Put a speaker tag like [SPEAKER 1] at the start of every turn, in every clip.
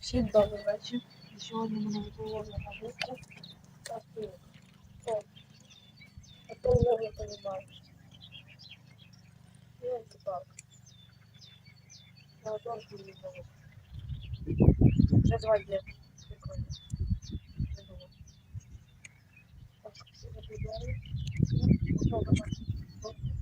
[SPEAKER 1] Всім добрий вечір. Сьогодні ми готуємо на вулиці кастрюлю. О, а то я не розумію. Єлки палка. Я тонко не знаю. Вже два дня. Прикольно. Не було. Так, всі. Ага.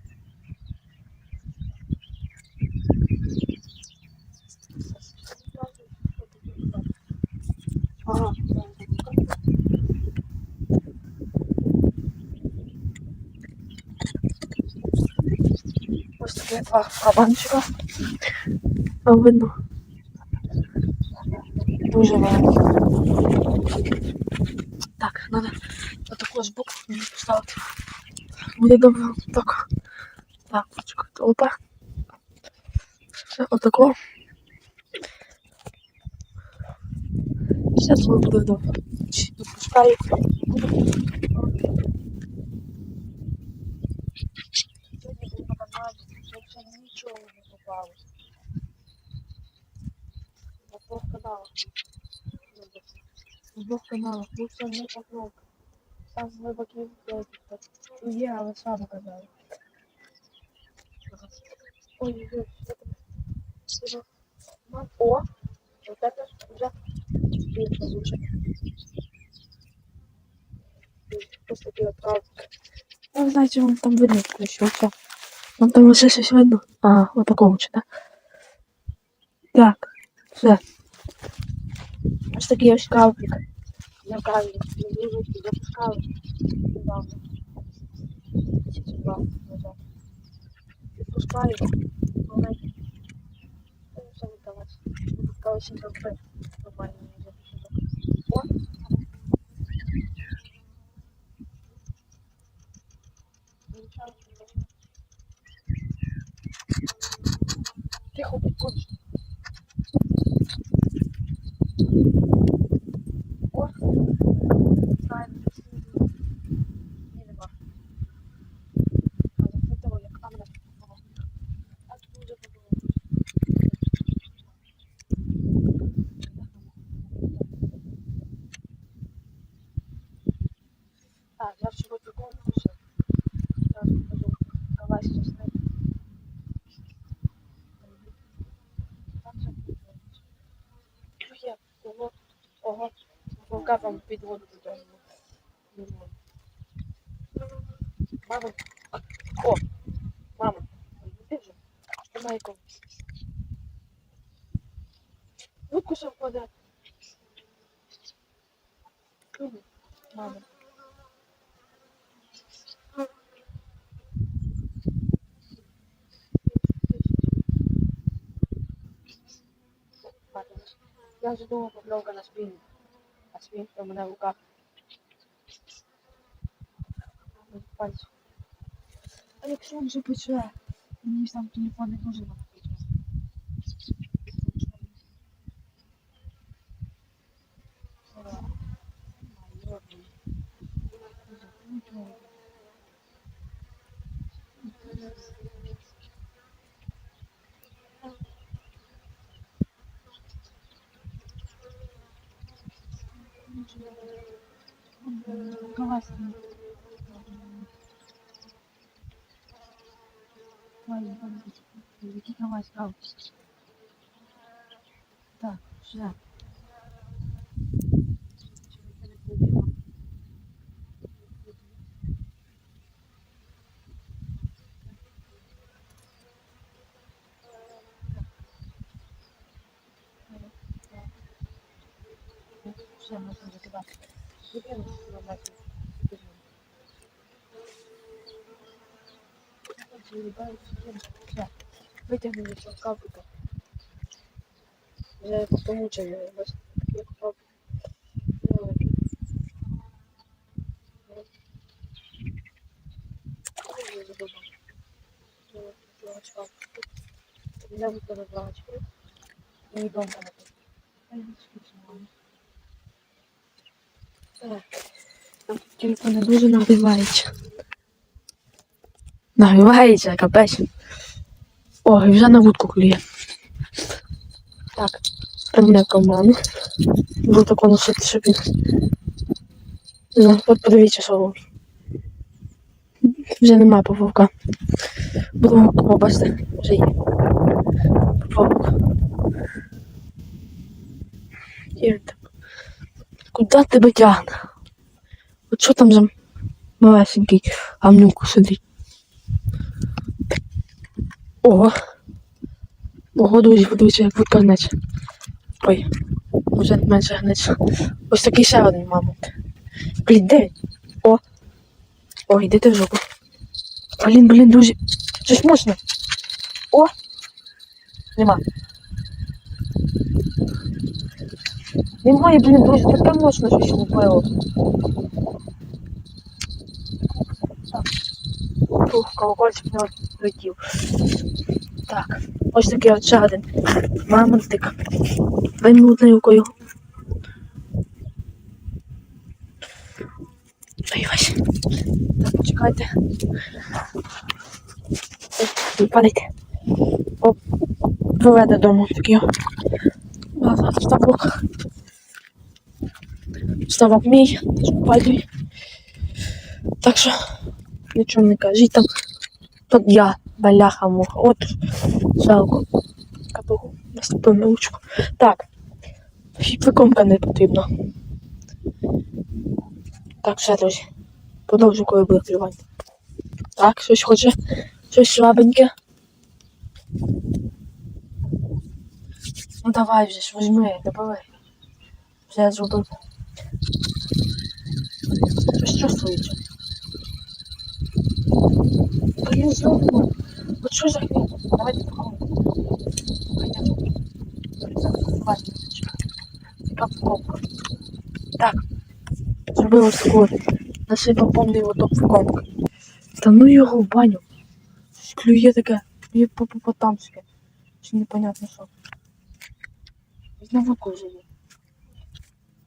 [SPEAKER 1] Два кабанчика. А видно. Дуже великі. Так, треба отаку ж боку поставити. Буде добре. Так. Так, почекайте. Опа. Все отако. Сейчас мы буду добре. Допускаю. Сьогодні на каналі, взагалі нічого не попалось. На двох каналах. На двох каналах. Лучше не попробуй. Сам з вибаків є, але сам що там? Що? Мам, О, вот это уже більше лучше. От кавик. Ну, знаєте, вам там видно, що все. Вам там лише щось видно? А, отакого чи, так? Так, все. Ось такий ось кавик. Я. Мені руки запускали. Недавно. Відпускаю. Ну, все віддалась. Відпускалася добре. interruptor воду додому. Мама. О! Мама. Ти вже? Немає кого. Ну, кусок. Клює. Мама. Я вже думав покльовка на спінінг. У мене в руках. А якщо вже пече, мені ж там телефон не дуже нам. Классно. Ой, давай став. Так, все. Все, можна закидати. Закинемо на бачу. Все. Витягнули все капика. Вже помучили. Ось такий капик. Великий. Я очка. Я вибрала два очки. Вдома написано. Та й скучно. Так. Телефон не дуже нагрівається. Нагрівається, капець. О, і вже на вудку клює. Так, мене команду. Буду тако носити, щоб він. Ну, от подивіться, що робить. Вже нема павука. Було, о, бачите, вже є. Так. Куди тебе тягне? От що там за малесенький гамнюк сидить? Ого. Ого, друзі, подивіться, як вудка гнеться. Ой, вже менше гнеться. Ось такий ще один мамонт. Блін, де? О! Ой, йди в жопу. Блін, блін, друзі. Щось мощне. О! Нема. Немає, блін, друзі, таке мощне щось вбило. Ух, колокольчик не летів. Так, ось такий от ще один мамонтик. Мені рукою. Ось. Так, почекайте. Падайте. Оп. Приведе додому такий. Ставок. Ставок мій, падай. Так що, нічого не кажіть там. Тут я, баляха муха. От, жалко. Капуху наступив на ручку. Так. Викомка не потрібно. Так, все, друзі. Продовжу, коли буде клювання. Так, щось хоче. Щось слабеньке. Ну давай вже ж, возьми, добавай. Вже я зробив. Щось чувствуєте? Блін, знову. От що за хрень? Давайте. Пойдемо. Давайте. Так. Насипав повний лоток в комк. Та ну його в баню. Клює таке. Клює по-потамське. Чи непонятно що. Вудку вже.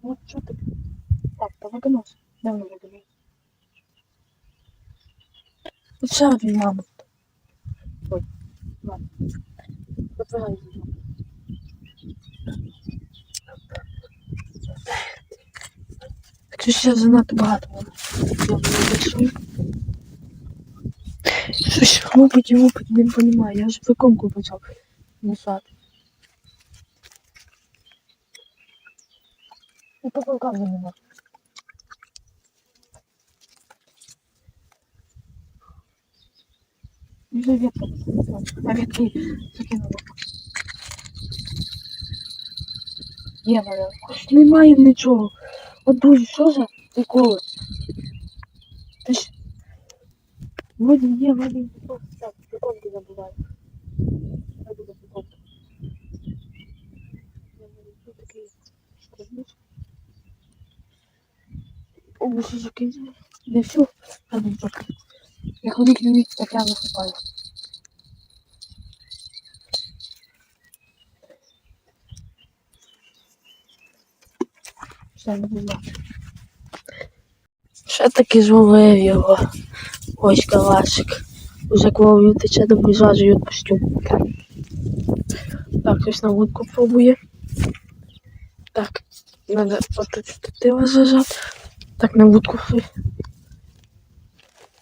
[SPEAKER 1] Ну що ти? Так, та. Де воно виконався? Тут ще один мамонт. Ой, ладно. Подвигай його. Так що ще занадто багато вирішую. Щось робить і робить, не розумію. Я вже виконку почав мішати. І по не нема. Вже ветка. А ветки закинула. Є, мене. Немає нічого. От друзі, що за приколи? Ти ж... Вроді є, вроді є. Так, приколки забуваю. Хай буде приколки. Я говорю, закинули? Не все. А ну трохи. Я ходить не так я висипаю. Все, не було. Ще таки зловив його. Ось калашик. Уже кров'ю тече, думаю, зразу й відпустю. Так, щось на вудку пробує. Так, надо отут штатива зажати. Так, на вудку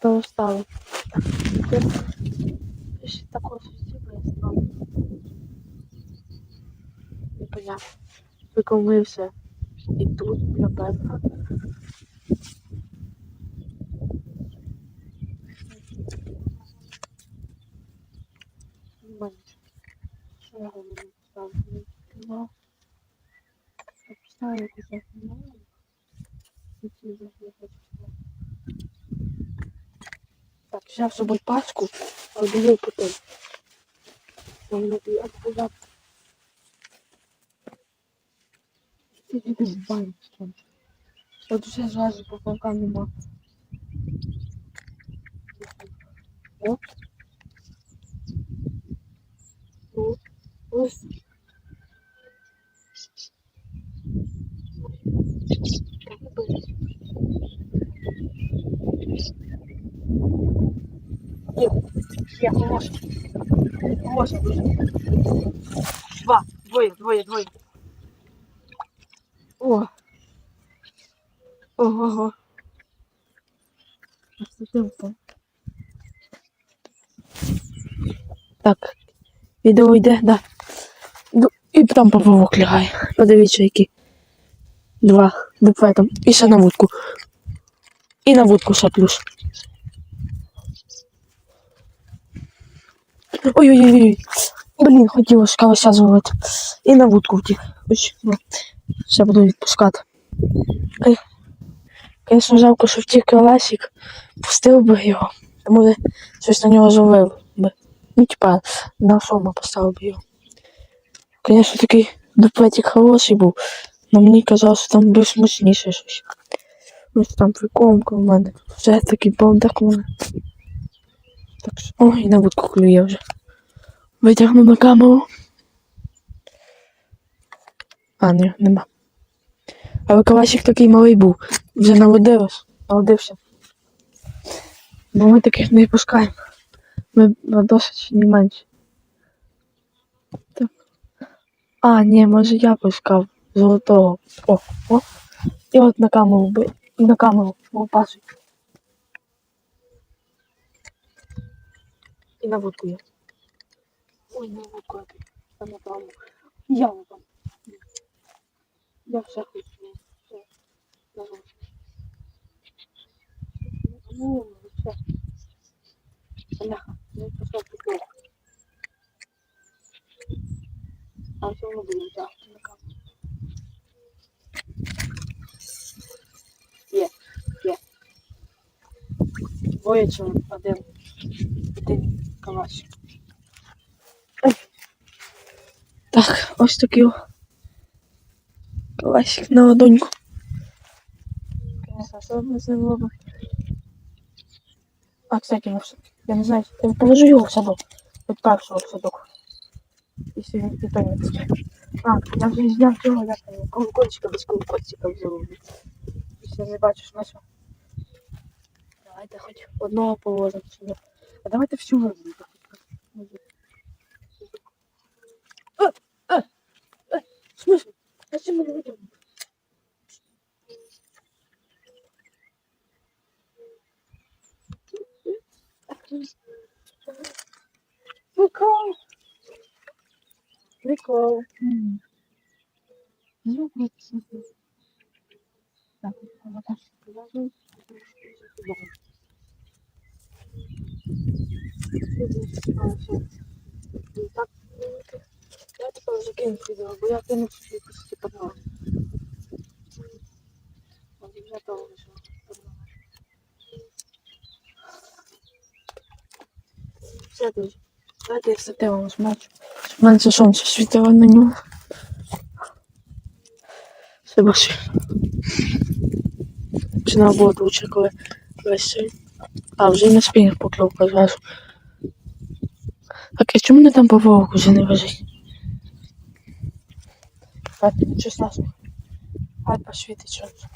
[SPEAKER 1] Перестали. Ще такого сусіда я став. Непонятно. Викомився. І тут, напевно. Нічого. Що я говорю? Ставлю. Ну, Поставлю якусь захмінаю. І ці захмінаю. Так, взяв з собою паску, а обіяв потім. Вам не відбував. Ти підеш в баню. От вже зразу по полкам нема. О. Хороший. Хороший. Два. Двоє, двоє, двоє. О. Ого-го. Так. Відео йде, да. Ну, і там поповок лягає. Подивіться, які. Два там. І ще на вудку. І на вудку ще Ой-ой-ой. Блін, хотів скалося зловити. І на вудку втік. Ну, все буду відпускати. Ай. Звісно, жалко, що втік колесик. Пустив би його. Тому би щось на нього зловив би. Ну, типа, на сома поставив би його. Звісно, такий дуплетик хороший був. Но мені казалось, що там більш мощніше щось. Ось там прикомка в мене. Вже такий бомдак у мене. Так що. Ой, на вудку клює вже. Витягну на камеру. А, ні, нема. Але калашик такий малий був. Вже наводилось. Наводився. Бо ми таких не пускаємо. Ми досить не менше. Так. А, ні, може я пускав золотого. О, о. І от на камеру. На камеру лопасуй. І на вудку я. Ой, на вудку я. Там направо. Я там. Я все хочу. Все. Ну, все. Бляха, не пішов прикол. А все одно буду взяти на камеру. Є, є. Двоє чи один. Ой. Так, ось такий. Каласик на ладоньку. А, кстати, ну, я не знаю, я положу його в садок. От першого в садок. Якщо він питається. А, я вже зняв цього, як там, колокольчика без колокольчика взяв. Якщо не бачиш на що. Давайте хоч одного положимо сюди. А давайте всю виберемо. А, а, а? А чим ми не витягнемо? Прикол. Прикол. Цифры. Так, вот так. Я тепер вже кину відео, бо я кину типу на. От вже того вже. Все. Давайте я сативом змачу. У мене це сонце світило на нього. Все бачу. Починав було лучше, коли весь цей. А, вже й на спінах покльовка зразу. Так, а чому не там поплавок уже не лежить? Так, 16. Хай посвітить сонце.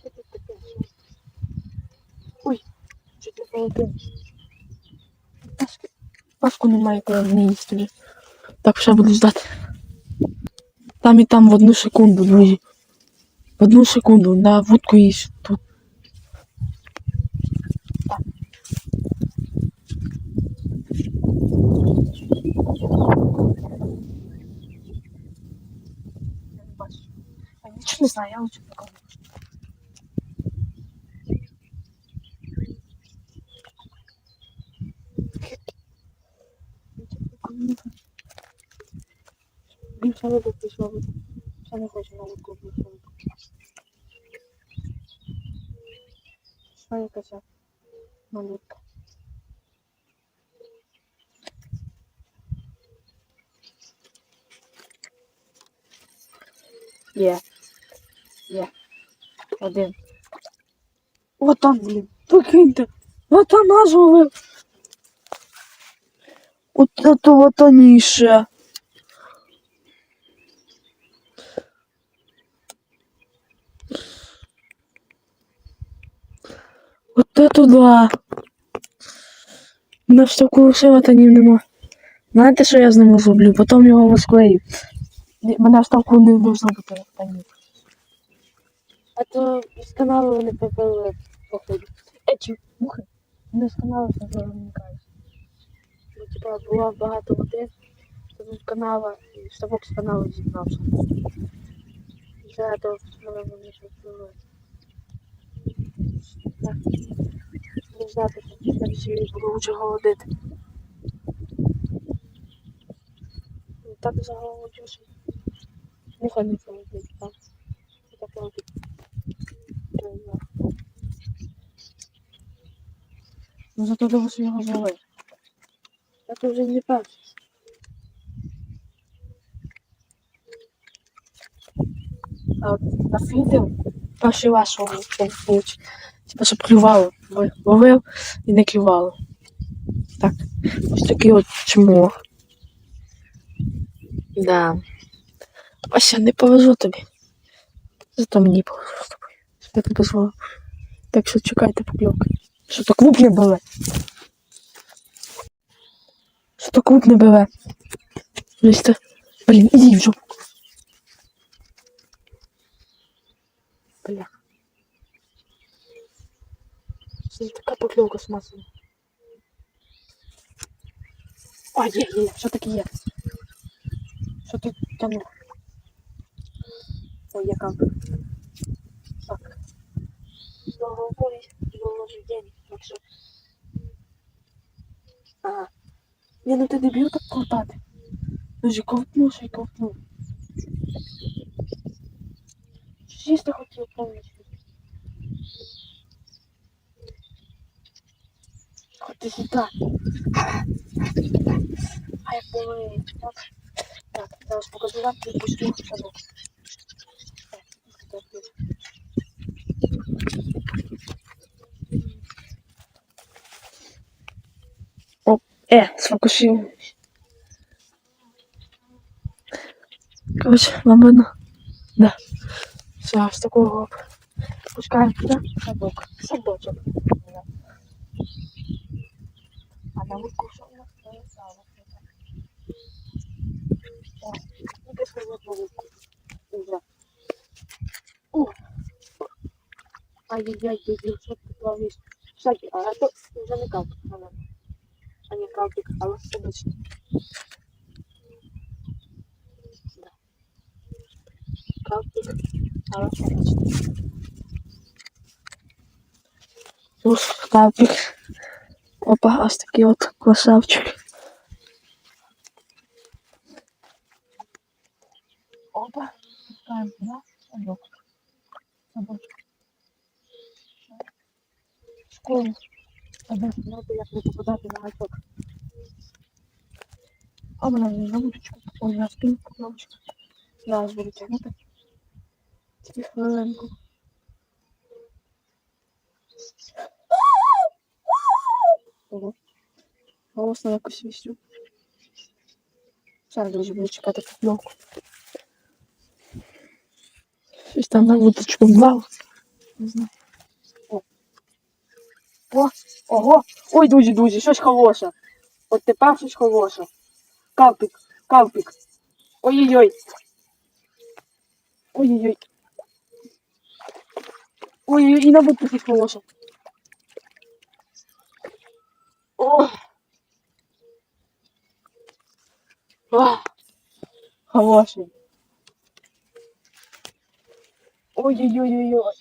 [SPEAKER 1] Що тут таке? Ой, чуть не полетів. Паску, паску немає, коли не їсти вже. Так, ще буду ждати. Там і там в одну секунду, друзі. Одну секунду на вудку їсть тут. Я не нічого не знаю, я лучше покажу. Більше риби пішла. Ще не хочу на луку більше. Що якась малютка. Є. Є. Один. От там, блін. Прикиньте. От вона зловив. От це вот аніше. От это да. На всякого сила танів нема. Знаєте, що я з ним зроблю? Потім його розклею. Мене в ставку не должно бути та ні. А то з каналу вони попили походу. Еті, мухи. Не з каналу що виникають. Ну, типа, було багато води, то з канала, і ставок з каналу зібрався. І за того, мене вони попили. Не знати, що буду лучше голодити. Ну, Так заголодився. Нехай не голодить, так. Так знаю. Ну зато того, що його зловив. Я то вже не перший. А на відео перший вийшло. Типа, щоб клювало. Лов- Ловив і не клювало. Так. Ось такий от чмох. Да. Вася, не повезу тобі. Зато мені повезло з тобою. Я тобі позвала. Так що чекайте покльовки. Що то клуб не бере? Що то клуб не бере? Листе. Блін, іди в жопу. Бля. Це така покльовка смазана. А, є, є, що таке є? Що ти тянув? Ой, яка. Так. З головою доложи день, якщо. Ага. Ні, ну ти дебіл так ковтати. Дуже ковтнув, ще й ковтнув. Сісти хотів повністю. Ходи сюди. А як болить. Так. Так, зараз покажу вам і пустю садок. О, е, сфокусуємось. Короче, вам видно? Да. Все, з такого пускаємо туди садок. Садочок. А на вудку що нас стояло? О, ти сказав на вудку. Уже. О. Ай-яй-яй, дебіл, що ти плавиш? Всякий, а це вже не калпик, наверное. А не калпик, але садочник. Да. Калпик, але садочник. Уж калпик. Опа, ось такий от красавчик. Опа, пускаємо туди, садок. Садочок. Школу. Аби знати, як не попадати на гачок. А на вудочку. Ой, на спину поклончик. Зараз буду тягнути. Тільки хвилинку. Ого. Голосно якось вісю. Зараз, друзі, буду чекати покльовку. Щось там на вудочку вбав. Не знаю. О. Ого. Ой, друзі, друзі, щось хороше. От тепер щось хороше. Калпик, калпик. Ой-ой-ой. Ой-ой-ой. Ой-ой, і на вудку щось хороше. О. О. Хороший. Ой-ой-ой-ой-ой.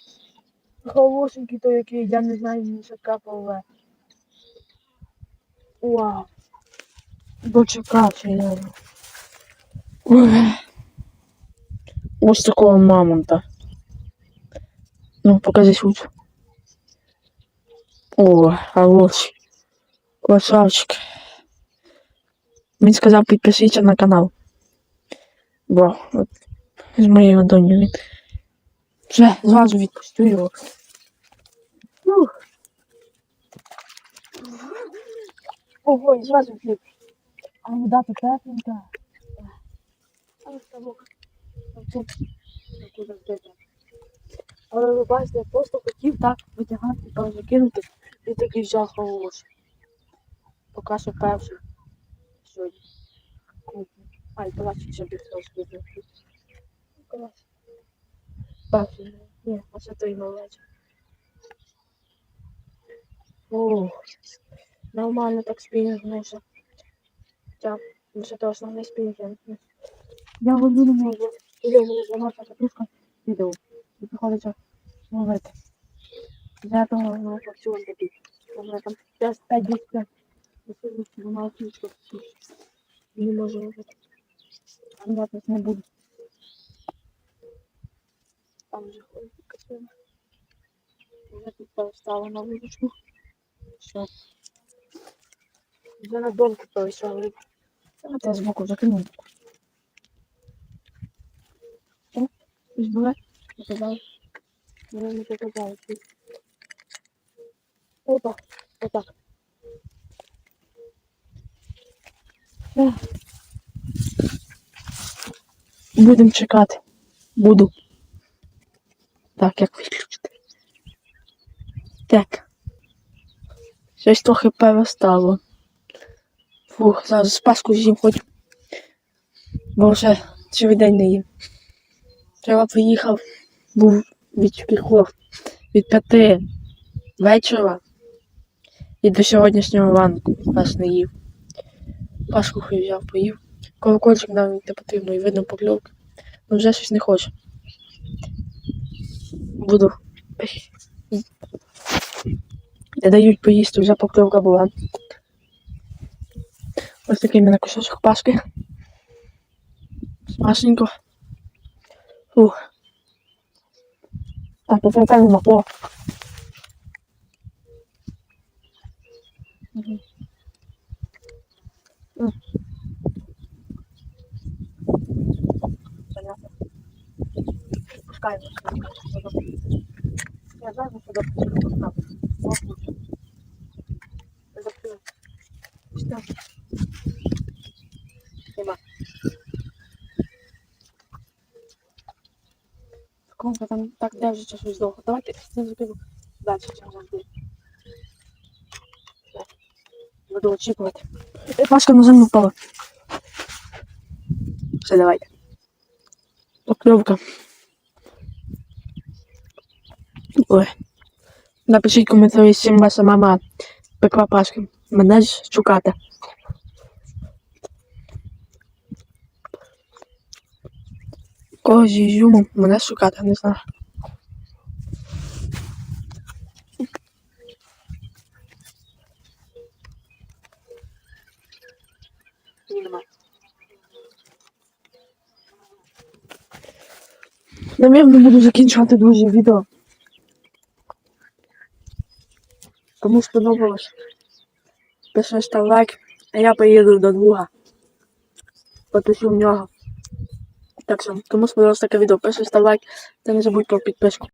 [SPEAKER 1] Хорошенький то який, я не знаю, ні що капало. Вау. Дочекався я. Ось такого мамонта. Ну, покажи лучше. О, хороший. Красавчик. Він сказав підпишіться на канал. Бо от з моєю ладонью він. Вже зразу відпустю його. Ого, і зразу фліп. А вода то тепленька. А ставок. Тут. Тут. Але ви бачите, я просто хотів так витягати та закинути і такий взяв хороший. Поки що перший. Сьогодні. Ай, калач ще буде. Калач. Бачу. Ні, а це той малець. О, нормально так спінінг може. Так, вже то основний спінінг. Я воду не можу. Я не зламався катушка відео. І приходиться ловити. Я того ну, мене там 5 5 5 Не можу ловити. Я не буду. Там вже ходить касує. Я тут поставила на вуличку. Все. Вже на домку повісила. А це збоку закинув. Ось була. Показав. Я не показав. Опа. Отак. Будемо чекати. Буду. Так, як виключити. Так. Щось трохи перестало. Фух, зараз паску з'їм хоч. Бо вже цілий день не їм. Треба приїхав, був від кількох, від п'яти вечора і до сьогоднішнього ранку аж не їв. Пашку взяв, поїв. Колокольчик мені не потрібно і видно покльовки. Ну вже щось не хоче. Буду. Не дають поїсти, вже покльовка була. Ось такий в мене кусочок пашки. Смачненько. Фух. Так, тут яка нема. О. Пускаємо. Я що. Пускаємо. Ось лучше. Закрили. Все. Нема. Комка там так держиться щось довго. Давайте я закину далі, чим завжди. Буду очікувати. Пашка на землю впала. Все, давайте. Покльовка. Ой. Напишіть коментарі, з ваша мама пекла пашки. Мене ж шукати. Кого з ізюмом мене шукати, не знаю. Навірно, буду закінчувати, друзі, відео. Кому сподобалось, пишеш став лайк, а я поїду до друга. Потусю в нього. Так що, кому сподобалось таке відео, пишеш став лайк та не забудь про підписку.